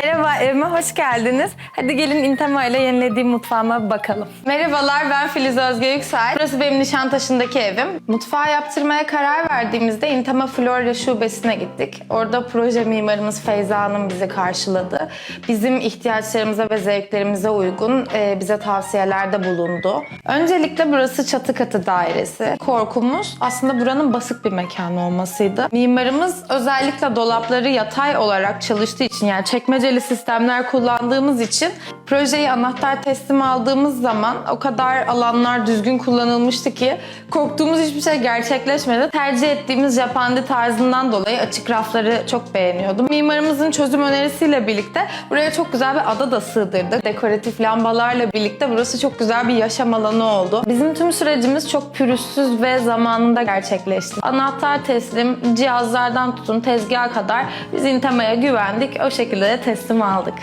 evime hoş geldiniz. Hadi gelin Intema ile yenilediğim mutfağıma bakalım. Merhabalar, ben Filiz Özge Yüksel. Burası benim Nişantaşı'ndaki evim. Mutfağı yaptırmaya karar verdiğimizde Intema Florya Şubesi'ne gittik. Orada proje mimarımız Feyza Hanım bizi karşıladı. Bizim ihtiyaçlarımıza ve zevklerimize uygun e, bize tavsiyelerde bulundu. Öncelikle burası çatı katı dairesi. Korkumuz aslında buranın basık bir mekan olmasıydı. Mimarımız özellikle dolapları yatay olarak çalıştığı için yani çekmeceli sistemler kullandığımız için projeyi anahtar teslim aldığımız zaman o kadar alanlar düzgün kullanılmıştı ki korktuğumuz hiçbir şey gerçekleşmedi. Tercih ettiğimiz japandi tarzından dolayı açık rafları çok beğeniyordum. Mimarımızın çözüm önerisiyle birlikte buraya çok güzel bir ada da sığdırdık. Dekoratif lambalarla birlikte burası çok güzel bir yaşam alanı oldu. Bizim tüm sürecimiz çok pürüzsüz ve zamanında gerçekleşti. Anahtar teslim, cihazlardan tutun tezgaha kadar biz Intema'ya güvendik. O şekilde de teslim aldık.